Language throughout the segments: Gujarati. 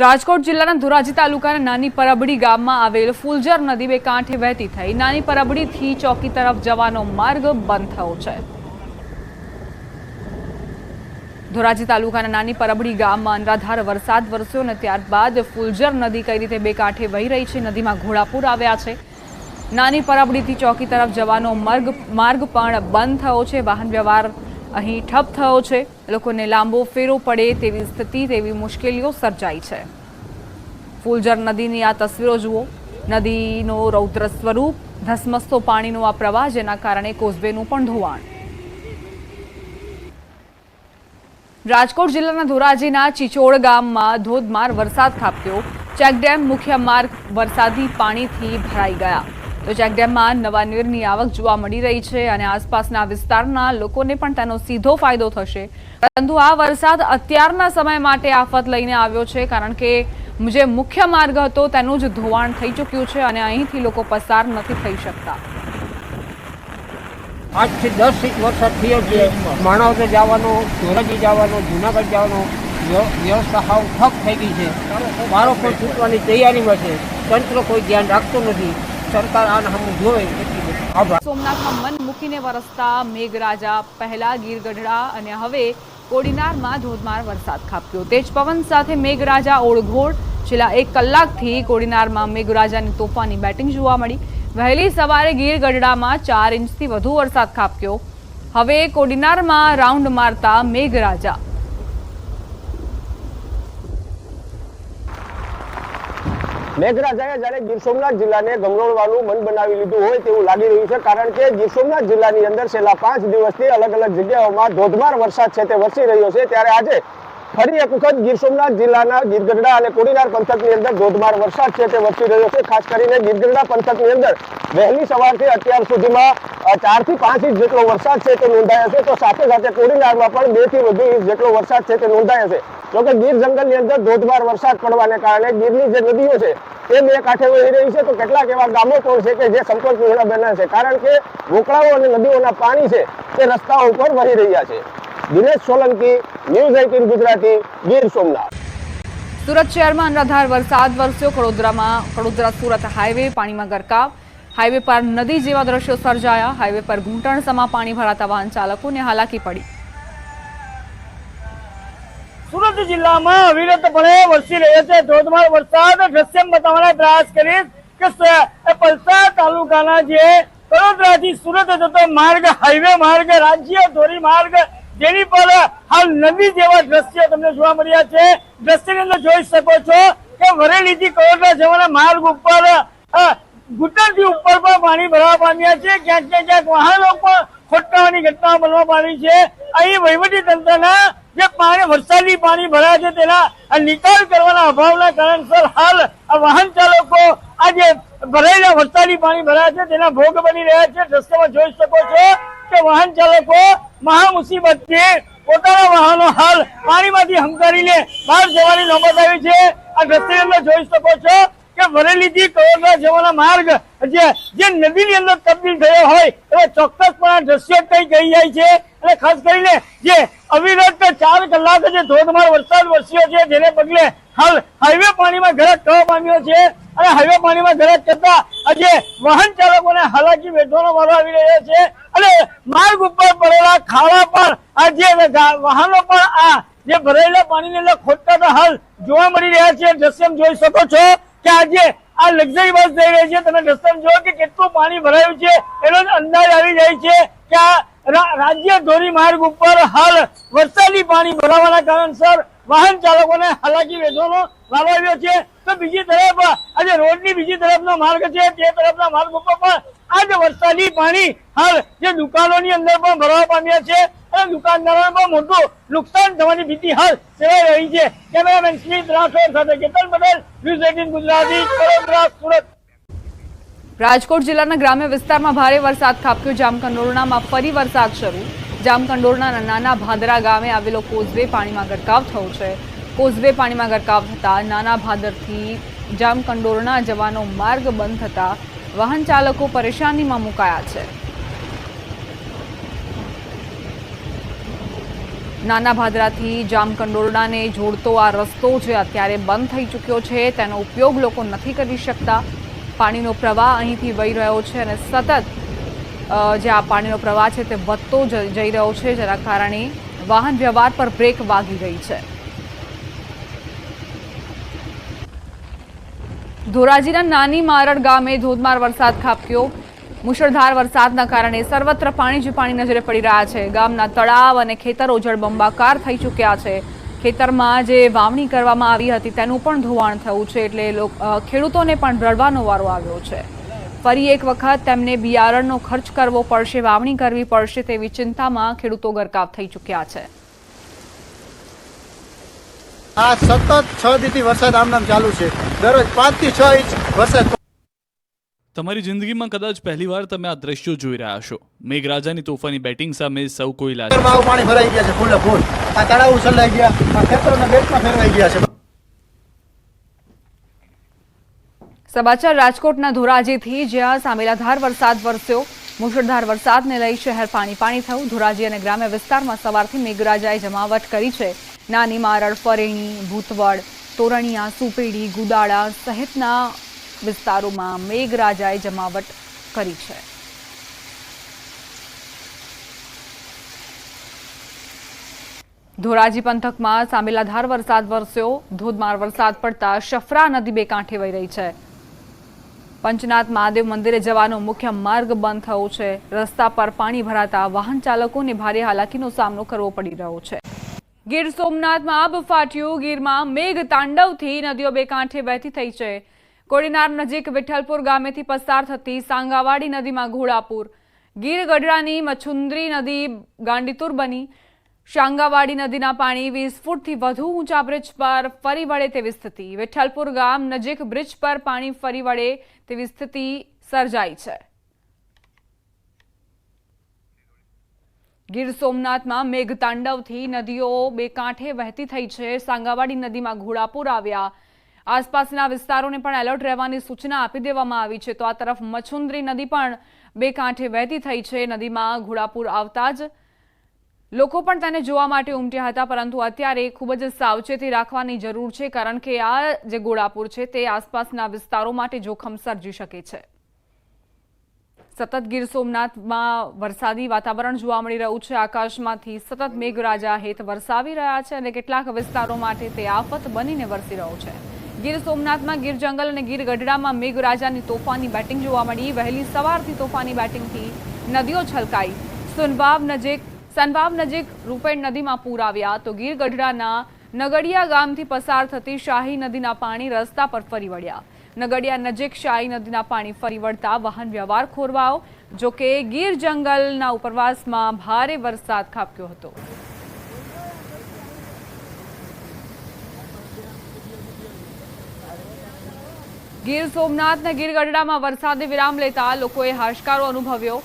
રાજકોટ જિલ્લાના ધોરાજી તાલુકાના નાની પરબડી ગામમાં આવેલ ફુલજર નદી બે કાંઠે વહેતી થઈ. નાની પરબડીથી ચોકી તરફ જવાનો માર્ગ બંધ થયો છે. ધોરાજી તાલુકાના નાની પરબડી ગામમાં અનરાધાર વરસાદ વરસ્યો અને ત્યારબાદ ફુલજર નદી કઈ રીતે બે કાંઠે વહી રહી છે, નદીમાં ઘોડાપુર આવ્યા છે. નાની પરબડીથી ચોકી તરફ જવાનો માર્ગ માર્ગ પણ બંધ થયો છે. વાહન વ્યવહાર અહીં ઠપ થયો છે. લોકોને લાંબો ફેરો પડે તેવી સ્થિતિ, તેવી મુશ્કેલીઓ સર્જાઈ છે. ફૂલજર નદીની આ તસવીરો જુઓ. નદીનો રૌદ્ર સ્વરૂપ, ધસમસતો પાણીનો આ પ્રવાહ, જેના કારણે કોઝવેનું પણ ધોવાણ. રાજકોટ જિલ્લાના ધોરાજીના ચિચોડ ગામમાં ધોધમાર વરસાદ ખાબક્યો. ચેકડેમ મુખ્ય માર્ગ વરસાદી પાણીથી ભરાઈ ગયા. તો ચેકડેમમાં નવા નીરની આવક જોવા મળી રહી છે અને આસપાસના વિસ્તારના લોકોને પણ તેનો સીધો ફાયદો થશે. પરંતુ આ વરસાદ અત્યારના સમય માટે આફત લઈને આવ્યો છે, કારણ કે જે મુખ્ય માર્ગ હતો તેનું જ ધોવાણ થઈ ચૂક્યું છે અને અહીંથી લોકો પસાર નથી થઈ શકતા. આજથી દસ ઇંચ વરસાદ થયો છે માણસો જવાનો, ધોરાજી જવાનો, જુનાગઢ જવાનો વ્યવસ્થા હાવ ઠપ થઈ ગઈ છે. મારો પણ છૂટવાની તૈયારીમાં છે. તંત્ર કોઈ ધ્યાન રાખતું નથી. સરકાર આને હમ જોવે સોમનાથમાં મન મૂકીને વરસતા મેઘરાજા, પહેલા ગીરગઢડા અને હવે કોડીનારમાં ધોધમાર વરસાદ ખાબક્યો. તેજ પવન સાથે મેઘરાજા ઓળઘોળ. છેલ્લા એક કલાકથી કોડીનારમાં મેઘરાજાની તોફાની બેટિંગ જોવા મળી. વહેલી સવારે ગીર ગઢડામાં ચાર ઇંચથી વધુ વરસાદ ખાબક્યો. હવે કોડીનારમાં રાઉન્ડ મારતા મેઘરાજા. મેઘરાજાએ જ્યારે ગીર સોમનાથ જિલ્લાને ગમરોળવાનું મન બનાવી લીધું હોય તેવું લાગી રહ્યું છે, કારણ કે ગીર સોમનાથ જિલ્લાની અંદર છેલ્લા પાંચ દિવસથી અલગ અલગ જગ્યાઓમાં ધોધમાર વરસાદ છે, તે વરસી રહ્યો છે. ત્યારે આજે ફરી એક વખત ગીર સોમનાથ જિલ્લાના ગીરગઢડા અને કોડીનાર પંથકની અંદર ધોધમાર વરસાદ છે તે વરસી રહ્યો છે. ખાસ કરીને ગીરગઢડા પંથકની અંદર વહેલી સવારથી અત્યાર સુધીમાં ચારથી પાંચ ઇંચ જેટલો વરસાદ છે તે નોંધાયો છે. તો સાથે સાથે કોડીનારમાં પણ બેથી વધુ ઇંચ જેટલો વરસાદ છે તે નોંધાયો છે. જોકે ગીર જંગલની અંદર ધોધમાર વરસાદ પડવાને કારણે ગીરની જે નદીઓ છે તે બે કાંઠે વહી રહી છે. તો કેટલાક એવા ગામો પણ છે કે જે સંપર્ક વિહોણા બન્યા છે. કારણ કે વોકળાઓ અને નદીઓના પાણી છે તે રસ્તાઓ ઉપર વહી રહ્યા છે. Dinesh Solanki news eighteen Gujarati Gir Somnath. Surat શહેરમાં અનરાધાર વરસાદ વરસ્યો. વડોદરામાં વડોદરા સુરત હાઈવે પાણીમાં ગરકાવ. હાઈવે પર નદી જેવા દ્રશ્યો સર્જાયા. હાઈવે પર ઘૂંટણ સમા પાણી ભરાતા વાહન ચાલકોને હાલાકી પડી. સુરત જિલ્લામાં અવિરતપણે વરસી રહ્યો છે. ધોધમાર વરસાદ દ્રશ્યમ બતાવવાનો પ્રયાસ કરીશ કે પલસાડ તાલુકાના જે વડોદરાથી સુરત જતો માર્ગ હાઈવે માર્ગ રાજ્ય ધોરી માર્ગ જેની પર હાલ નદી જેવા દ્રશ્યો તમને જોવા મળ્યા છે. દ્રશ્યની અંદર જોઈ શકો છો કે વરેલીથી કરોડના જવાના માર્ગ ઉપર ગુટરથી ઉપર પણ પાણી ભરવા પામ્યા છે. ક્યાંક ક્યાંક વાહનો પણ ખોટકાવાની ઘટના બનવા પામી છે. અહીં વહીવટી તંત્રના જે પાણી, વરસાદી પાણી ભરાય છે તેના નિકાલ કરવાના અભાવના કારણસર હાલ વાહન ચાલકો આ જે ભરાયેલા વરસાદી પાણી ભરાય છે તેના ભોગ બની રહ્યા છે. દ્રશ્યમાં જોઈ શકો છો કે વાહન ચાલકો મહા મુસીબતથી પોતાના વાહનો હાલ પાણીમાંથી હંકારીને બહાર જવાની નોબત આવી છે. આ દ્રશ્યની અંદર જોઈ શકો છો કે વરેલીથી કરોડના જવાના માર્ગ. જે જે નદીની અંદર તબદીલ થયો હોય એવા ચોક્કસપણે દ્રશ્યો કઈ કહી જાય છે. અને ખાસ કરીને જે અવિરત ચાર કલાક જે ધોધમાર વરસાદ વરસ્યો છે, જેને પગલે હાલ હાઈવે પાણીમાં ગરક થવા પામ્યો છે. અને હાઈવે પાણીમાં ગરક થતા આજે વાહન ચાલકોને હાલાકી વેઠવાનો વારો આવી રહ્યો છે. અને માર્ગ ઉપર પડેલા ખાડા પણ આ જે વાહનો પણ આ જે ભરેલા પાણીની અંદર ખોટતા હાલ જોવા મળી રહ્યા છે. દ્રશ્યમ જોઈ શકો છો. કે આજે આ લક્ઝરી બસ જઈ રહી છે, તમે દ્રશ્યમ જુઓ કે કેટલું પાણી ભરાયું છે, એનો અંદાજ આવી જાય છે કે આ રાજ્ય ધોરીમાર્ગ ઉપર હાલ વરસાદી પાણી ભરાવાના કારણસર વાહન ચાલકોને હાલાકી વેઠવાનો વારો છે. તો બીજી તરફ, આજે રોડની બીજી તરફનો માર્ગ છે, તે તરફના માર્ગ ઉપર પણ આજે વરસાદી પાણી હાલ જે દુકાનોની અંદર પણ ભરવા પામ્યા છે. અને દુકાનદારોને પણ મોટું નુકસાન થવાની ભીતિ હાલ સેવાઈ રહી છે. કેમેરામેન સ્મિત રાઠોડ સાથે કેતન પટેલ, ન્યૂઝ એટીન ગુજરાતી સુરત. રાજકોટ જિલ્લાના ગ્રામ્ય વિસ્તારમાં ભારે વરસાદ ખાબક્યો. જામકંડોરણામાં ફરી વરસાદ શરૂ. જામકંડોરણાના નાના ભાદરા ગામે આવેલો કોઝવે પાણીમાં ગરકાવ થયો છે. કોઝવે પાણીમાં ગરકાવ થતા નાના ભાદરથી જામકંડોરણા જવાનો માર્ગ બંધ થતાં વાહન ચાલકો પરેશાનીમાં મુકાયા છે. નાના ભાદરાથી જામકંડોરડાને જોડતો આ રસ્તો જે અત્યારે બંધ થઈ ચૂક્યો છે, તેનો ઉપયોગ લોકો નથી કરી શકતા. પાણીનો પ્રવાહ અહીંથી વહી રહ્યો છે અને સતત જે આ પાણીનો પ્રવાહ છે તે વધતો જઈ રહ્યો છે, જેના કારણે વાહન વ્યવહાર પર બ્રેક વાગી ગઈ છે. ધોરાજીના નાની મારડ ગામે ધોધમાર વરસાદ ખાબક્યો. મુશળધાર વરસાદના કારણે સર્વત્ર પાણી જ પાણી નજરે પડી રહ્યા છે. ગામના તળાવ અને ખેતરો જળબંબાકાર થઈ ચૂક્યા છે. ખેતરમાં જે વાવણી કરવામાં આવી હતી તેનું પણ ધોવાણ થયું છે એટલે ખેડૂતોને પણ રડવાનો વારો આવ્યો છે. ફરી એક વખત તેમને બિયારણનો ખર્ચ કરવો પડશે, વાવણી કરવી પડશે તેવી ચિંતામાં ખેડૂતો ગરકાવ થઈ ચૂક્યા છે. આ સતત છ દીથી વરસાદ આમ નામ ચાલુ છે. દરરોજ પાંચથી છ ઇંચ વરસાદ તમારી જિંદગીમાં કદાચ પહેલીવાર તમે આ દ્રશ્યો જોઈ રહ્યા છો મેઘરાજાની તોફાની બેટિંગ સામે સૌ કોઈ લાગે પાણી ભરાઈ ગયા છે ફૂલે ફૂલ. આ તળાવ સલાઈ ગયા આ ખેતરોના બેટમાં ફેરવાઈ ગયા છે. સમાચાર રાજકોટના ધોરાજીથી જ્યાં સામેલાધાર વરસાદ વરસ્યો. મુશળધાર વરસાદને લઈ શહેર પાણી પાણી થયું. ધોરાજી અને ગ્રામ્ય વિસ્તારમાં સવારથી મેઘરાજાએ જમાવટ કરી છે. નાની મારળ ફરેણી ભૂતવડ તોરણિયા સુપેડી ગુદાળા સહિતના વિસ્તારોમાં મેઘરાજાએ જમાવટ કરી છે. ધોરાજી પંથકમાં સામેલાધાર વરસાદ વરસ્યો. ધોધમાર વરસાદ પડતા શફરા નદી બે કાંઠે વહી રહી છે. પંચનાથ મહાદેવ મંદિરે જવાનો મુખ્ય માર્ગ બંધ થયો છે. રસ્તા પર પાણી ભરાતા વાહન ચાલકોને ભારે હાલાકીનો સામનો કરવો પડી રહ્યો છે. ગીર સોમનાથમાં આબ ફાટ્યું. ગીરમાં મેઘ તાંડવથી નદીઓ બે કાંઠે વહેતી થઈ છે. કોડીનાર નજીક વિઠ્ઠલપુર ગામેથી પસાર થતી સાંગાવાડી નદીમાં ઘોડાપુર. ગીર ગઢડાની મછુંદરી નદી ગાંડીતુર બની. સાંગાવાડી નદીના પાણી વીસ ફૂટથી વધુ ઊંચા બ્રિજ પર ફરી વળે તેવી સ્થિતિ. વિઠ્ઠલપુર ગામ નજીક બ્રિજ પર પાણી ફરી વળે તેવી સ્થિતિ સર્જાઈ છે. ગીર સોમનાથમાં મેઘતાંડવથી નદીઓ બે કાંઠે વહેતી થઈ છે. સાંગાવાડી નદીમાં ઘોડાપુર આવ્યા. આસપાસના વિસ્તારોને પણ એલર્ટ રહેવાની સૂચના આપી દેવામાં આવી છે. તો આ તરફ મછુંદરી નદી પણ બે કાંઠે વહેતી થઈ છે. નદીમાં ઘોડાપુર આવતા જ લોકો પણ તેને જોવા માટે ઉમટ્યા હતા, પરંતુ અત્યારે ખૂબ જ સાવચેતી રાખવાની જરૂર છે, કારણ કે આ જે ઘોડાપુર છે તે આસપાસના વિસ્તારો માટે જોખમ સર્જી શકે છે. સતત ગીર સોમનાથમાં વરસાદી વાતાવરણ જોવા મળી રહ્યું છે. આકાશમાંથી સતત મેઘરાજા હેત વરસાવી રહ્યા છે અને કેટલાક વિસ્તારો માટે તે આફત બનીને વરસી રહ્યો છે. ગીર સોમનાથમાં ગીર જંગલ અને ગીર ગઢડામાં મેઘરાજાની તોફાની બેટિંગ જોવા મળી. વહેલી સવારથી તોફાની બેટિંગથી નદીઓ છલકાઈ. સુનવાબ નજીક સનવાબ નજીક રૂપેણ નદીમાં પૂર આવ્યા તો ગીર ગઢડાના નગડિયા ગામથી પસાર થતી શાહી નદીના પાણી રસ્તા પર ફરી વળ્યા. નગડિયા નજીક શાહી નદીના પાણી ફરી વળતા વાહન વ્યવહાર ખોરવાયો, જોકે ગીર જંગલના ઉપરવાસમાં ભારે વરસાદ ખાબક્યો હતો. ગીર સોમનાથ અને ગીર ગઢડામાં વરસાદે વિરામ લેતા લોકોએ હાશકારો અનુભવ્યો.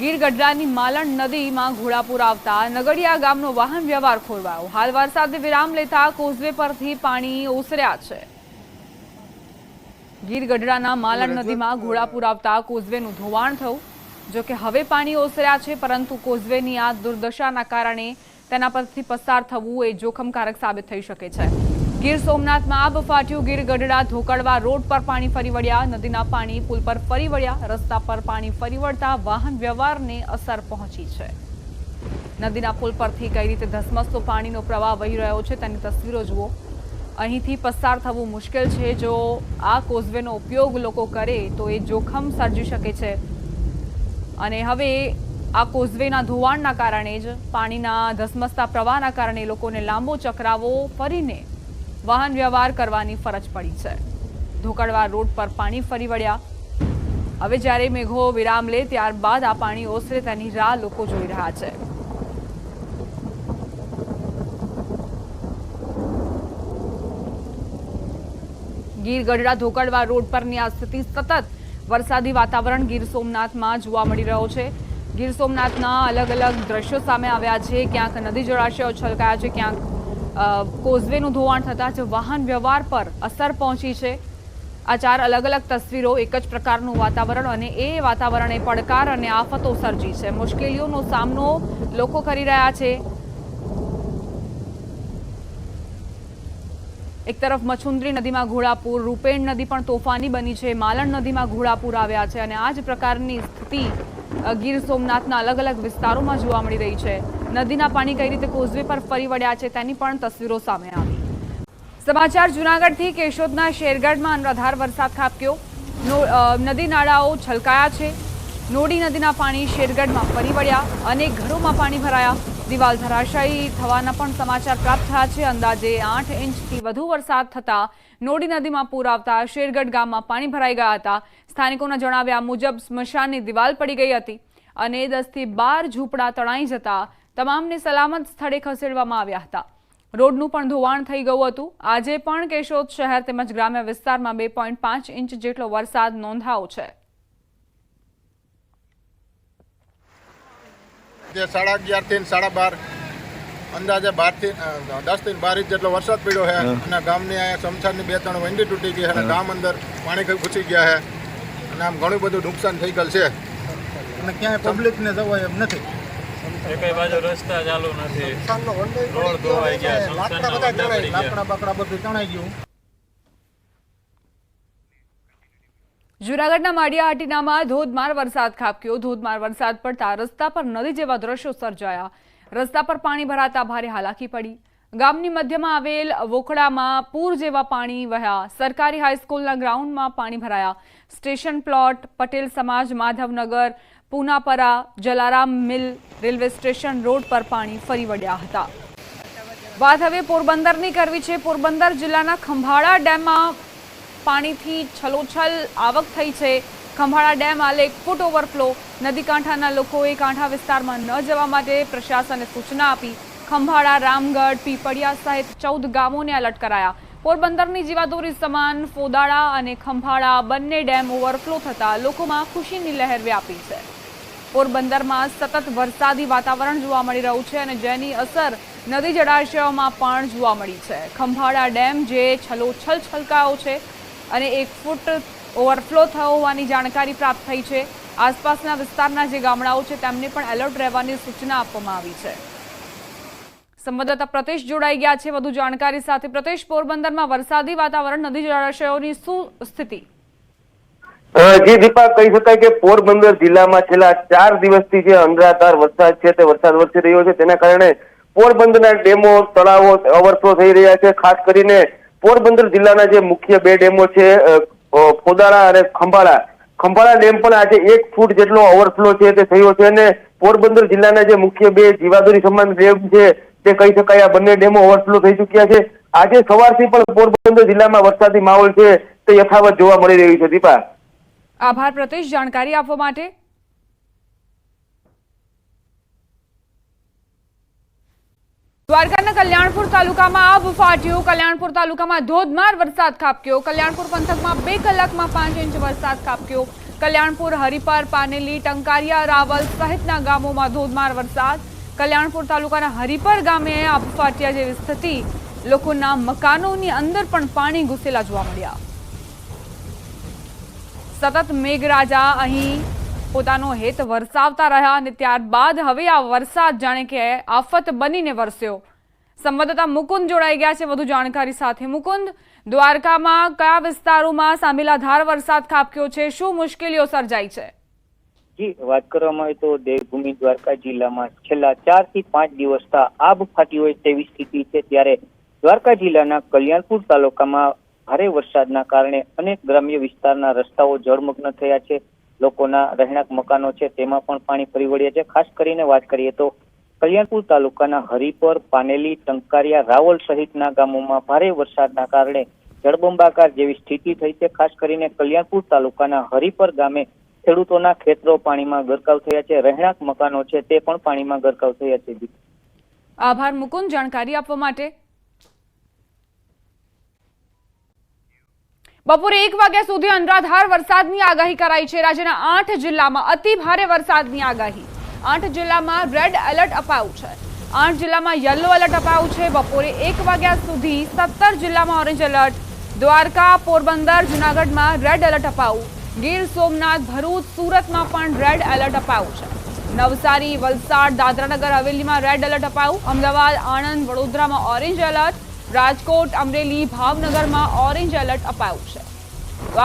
ગીર ગઢડાની માલણ નદીમાં ઘોડાપુર આવતા નગડિયા ગામનો વાહન વ્યવહાર ખોરવાયો. હાલ વરસાદે વિરામ લેતા કોઝવે પરથી પાણી ઓસર્યા છે. ગીર ગઢડાના માલણ નદીમાં ઘોડાપુર આવતા કોઝવેનું ધોવાણ થયું. જોકે હવે પાણી ઓસર્યા છે પરંતુ કોઝવેની આ દુર્દશાના કારણે તેના પરથી પસાર થવું એ જોખમકારક સાબિત થઈ શકે છે. ગીર સોમનાથમાં આબ ફાટ્યું. ગીર ગઢડા ધોકડવા રોડ પર પાણી ફરી વળ્યા. નદીના પાણી પુલ પર ફરી વળ્યા. રસ્તા પર પાણી ફરી વળતા વાહન વ્યવહારને અસર પહોંચી છે. નદીના પુલ પરથી કઈ રીતે ધસમસતો પાણીનો પ્રવાહ વહી રહ્યો છે તેની તસવીરો જુઓ. અહીંથી પસાર થવું મુશ્કેલ છે. જો આ કોઝવેનો ઉપયોગ લોકો કરે તો એ જોખમ સર્જી શકે છે. અને હવે આ કોઝવેના ધોવાણના કારણે જ પાણીના ધસમસતા પ્રવાહના કારણે લોકોને લાંબો ચક્રાવો ફરીને વાહન વ્યવહાર કરવાની ફરજ પડી છે. ધોકડવા રોડ પર પાણી ફરી વળ્યા. હવે જ્યારે મેઘો વિરામ લે ત્યારબાદ આ પાણી ઓસરે તેની રાહ લોકો જોઈ રહ્યા છે. ગીર ગઢડા ધોકડવા રોડ પરની આ સ્થિતિ સતત વરસાદી વાતાવરણ ગીર સોમનાથમાં જોવા મળી રહ્યો છે. ગીર સોમનાથના અલગ અલગ દ્રશ્યો સામે આવ્યા છે. ક્યાંક નદી જળાશયો છલકાયા છે, ક્યાંક કોઝવેનું ધોવાણ થતાં જ વાહન વ્યવહાર પર અસર પહોંચી છે. આ ચાર અલગ અલગ તસવીરો એક જ પ્રકારનું વાતાવરણ અને એ વાતાવરણે પડકાર અને આફતો સર્જી છે. મુશ્કેલીઓનો સામનો લોકો કરી રહ્યા છે. એક તરફ મછુંદ્રી નદીમાં ઘોડાપુર, રૂપેણ નદી પણ તોફાની બની છે. માલણ નદીમાં ઘોડાપુર આવ્યા છે અને આ જ પ્રકારની સ્થિતિ ગીર સોમનાથના અલગ અલગ વિસ્તારોમાં જોવા મળી રહી છે. નદીના પાણી કઈ રીતે કોઝવે પર ફરી વળ્યા છે તેની પણ તસવીરો સામે આવી. સમાચાર જુનાગઢથી કેશોદના શેરગઢમાં અનરાધાર વરસાદ ખાબક્યો. નદી નાળાઓ છલકાયા છે. નોડી નદીના પાણી શેરગઢમાં ફરી વળ્યા. અનેક ઘરોમાં પાણી ભરાયા. દિવાલ ધરાશાયી થવાના પણ સમાચાર પ્રાપ્ત થયા છે. અંદાજે આઠ ઇંચથી વધુ વરસાદ થતા નોડી નદીમાં પૂર આવતા શેરગઢ ગામમાં પાણી ભરાઈ ગયા હતા. સ્થાનિકોના જણાવ્યા મુજબ સ્મશાનની દિવાલ પડી ગઈ હતી અને દસથી બાર ઝૂંપડા તણાઈ જતા તમામને સલામત સ્થળે ખસેડવામાં આવ્યા હતા. રોડનું પણ ધોવાણ થઈ ગયું હતું. આજે પણ કેશોદ શહેર તેમજ ગ્રામ્ય વિસ્તારમાં બે પોઈન્ટ પાંચ ઇંચ જેટલો વરસાદ નોંધાયો છે. જે સાડા અગિયારથી સાડા બાર અંદાજે બારથી દસથી બાર ઇંચ જેટલો વરસાદ પડ્યો છે અને ગામની અહીંયા સમસારની બે ત્રણ વંડી તૂટી ગઈ છે અને ગામ અંદર પાણી કઈ ઘૂસી ગયા છે. અને આમ ઘણું બધું નુકસાન થઈ ગયેલ છે. અને ક્યાંય પબ્લિકને જવાય એમ નથી. એકેય બાજુ રસ્તા ચાલુ નથી. રોડ ધોવાઈ ગયા, લાકડા બધા વંડા તણાઈ પડી ગયા. લાકડા બાકડા બધું તણાઈ ગયું. જૂનાગઢના માળિયાહાટીનામાં ધોધમાર વરસાદ ખાબક્યો. ધોધમાર વરસાદ પડતા રસ્તા પર નદી જેવા દ્રશ્યો સર્જાયા. રસ્તા પર પાણી ભરાતા ભારે હાલાકી પડી. ગામની મધ્યમાં આવેલ વોખડામાં પૂર જેવા પાણી વહ્યા. સરકારી હાઈસ્કૂલના ગ્રાઉન્ડમાં પાણી ભરાયા. સ્ટેશન પ્લોટ પટેલ સમાજ Madhavnagar Poonapara Jalaram mill railway station road પર પાણી ફરી વળ્યા હતા. વાત હવે પોરબંદરની કરવી છે. પોરબંદર જિલ્લાના ખંભાળા ડેમમાં પાણીથી છલોછલ આવક થઈ છે. ખંભાળા ડેમ હાલ એક ફૂટ ઓવરફ્લો. નદી કાંઠાના લોકોએ કાંઠા વિસ્તારમાં ન જવા માટે પ્રશાસને સૂચના આપી. ખંભાળા, રામગઢ, પીપળિયા સહિત ચૌદ ગામોને એલર્ટ કરાયા. પોરબંદરની જીવાદોરી સમાન ફોદાળા અને ખંભાળા બંને ડેમ ઓવરફ્લો થતાં લોકોમાં ખુશીની લહેર વ્યાપી છે. પોરબંદરમાં સતત વરસાદી વાતાવરણ જોવા મળી રહ્યું છે અને જેની અસર નદી જળાશયોમાં પણ જોવા મળી છે. ખંભાળા ડેમ જે છલોછલ છલકાયો છે અને એક ફૂટ ઓવરફ્લો થયો હોવાની જાણકારી પ્રાપ્ત થઈ છે. આસપાસના વિસ્તારના જે ગામડાઓ છે તેમને પણ એલર્ટ રહેવાની સૂચના આપવામાં આવી છે. સંવાદદાતા પ્રદેશ જોડાઈ ગયા છે. વધુ જાણકારી સાથે પ્રદેશ પોરબંદરમાં વરસાદી વાતાવરણ, નદી જળાશયોની શું સ્થિતિ જી દીપા કહી શકાય કે પોરબંદર જિલ્લામાં છેલ્લા ચાર દિવસથી જે અનરાધાર વરસાદ છે તે વરસાદ વરસી રહ્યો છે, તેના કારણે પોરબંદરના ડેમો, તળાવો ઓવરફ્લો થઈ રહ્યા છે. ખાસ કરીને પોરબંદર જિલ્લાના જે મુખ્ય બે ડેમો છે ફોદાળા અને ખંભાળા. ખંભાળા ડેમ પણ આજે એક ફૂટ જેટલો ઓવરફ્લો છે તે થયો છે અને પોરબંદર જિલ્લાના જે મુખ્ય બે જીવાદોરી સમાન ડેમ છે તે કહી શકાય આ બંને ડેમો ઓવરફ્લો થઈ ચુક્યા છે. આજે સવારથી પણ પોરબંદર જિલ્લામાં વરસાદી માહોલ છે તે યથાવત જોવા મળી રહ્યું છે, દીપા. આભાર પ્રતિશ, જાણકારી આપવા માટે. દ્વારકાના કલ્યાણપુર તાલુકામાં આબ ફાટ્યો. કલ્યાણપુર તાલુકામાં ધોધમાર વરસાદ ખાબક્યો. કલ્યાણપુર પંથકમાં બે કલાકમાં પાંચ ઇંચ વરસાદ ખાબક્યો. કલ્યાણપુર, હરિપર, પાનેલી, ટંકારિયા, રાવલ સહિતના ગામોમાં ધોધમાર વરસાદ. કલ્યાણપુર તાલુકાના હરિપર ગામે આબ ફાટ્યા જેવી સ્થિતિ. લોકોના મકાનોની અંદર પણ પાણી ઘૂસેલા જોવા મળ્યા. સતત મેઘરાજા અહીં પોતાનો હેત વરસાવતા રહ્યા અને ત્યારબાદ હવે આ વરસાદ જાણે કે આફત બનીને વરસ્યો. સંવાદદાતા મુકુંદ જોડાઈ ગયા છે. વધુ જાણકારી સાથે મુકુંદ, દ્વારકામાં કયા વિસ્તારોમાં સામેલાધાર વરસાદ ખાબક્યો છે? શું મુશ્કેલીઓ સર્જાઈ છે? જી, વાત કરવામાં આવે તો દેવભૂમિ દ્વારકા જિલ્લામાં છેલ્લા ચારથી પાંચ દિવસથી આબ ફાટી હોય તેવી સ્થિતિ છે. ત્યારે દ્વારકા જિલ્લાના કલ્યાણપુર તાલુકામાં ભારે વરસાદના કારણે અનેક ગ્રામ્ય વિસ્તારના રસ્તાઓ જળમગ્ન થયા છે. લોકોના રહેણાંક મકાનો છે, તેમાં પણ પાણી ફરી વળ્યા છે. ખાસ કરીને વાત કરીએ તો કલ્યાણપુર તાલુકાના હરિપર, પાનેલી, ટંકારિયા, રાવલ સહિતના ગામોમાં ભારે વરસાદના કારણે જળબંબાકાર જેવી સ્થિતિ થઈ છે. ખાસ કરીને કલ્યાણપુર તાલુકાના હરિપર ગામે ખેડૂતોના ખેતરો પાણીમાં ગરકાવ થયા છે. રહેણાંક મકાનો છે, તે પણ પાણીમાં ગરકાવ થયા છે. આભાર, મુકુંદ, જાણકારી આપવા માટે બપોરે એક વાગ્યા સુધી અનરાધાર વરસાદની આગાહી કરાઈ છે. રાજ્યના આઠ જિલ્લામાં અતિ ભારે વરસાદની આગાહી. આઠ જિલ્લામાં રેડ એલર્ટ અપાયું છે. આઠ જિલ્લામાં યલો એલર્ટ અપાયું છે. બપોરે એક વાગ્યા સુધી સત્તર જિલ્લામાં ઓરેન્જ એલર્ટ દ્વારકા, પોરબંદર, જુનાગઢમાં રેડ એલર્ટ અપાયું. ગીર, સોમનાથ, ભરૂચ, સુરતમાં પણ રેડ એલર્ટ અપાયું છે. નવસારી, વલસાડ, દાદરાનગર, હવેલીમાં રેડ એલર્ટ અપાયું. અમદાવાદ, આણંદ, વડોદરામાં ઓરેન્જ એલર્ટ રાજકોટ, અમરેલી, ભાવનગરમાં ઓરેન્જ એલર્ટ અપાયું છે.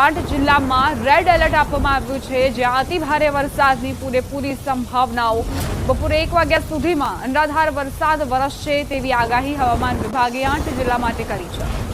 આઠ જિલ્લામાં રેડ એલર્ટ આપવામાં આવ્યું છે. જ્યાં અતિ ભારે વરસાદની પૂરેપૂરી સંભાવનાઓ. બપોરે એક વાગ્યા સુધીમાં અનરાધાર વરસાદ વરસશે તેવી આગાહી હવામાન વિભાગે આઠ જિલ્લા માટે કરી છે.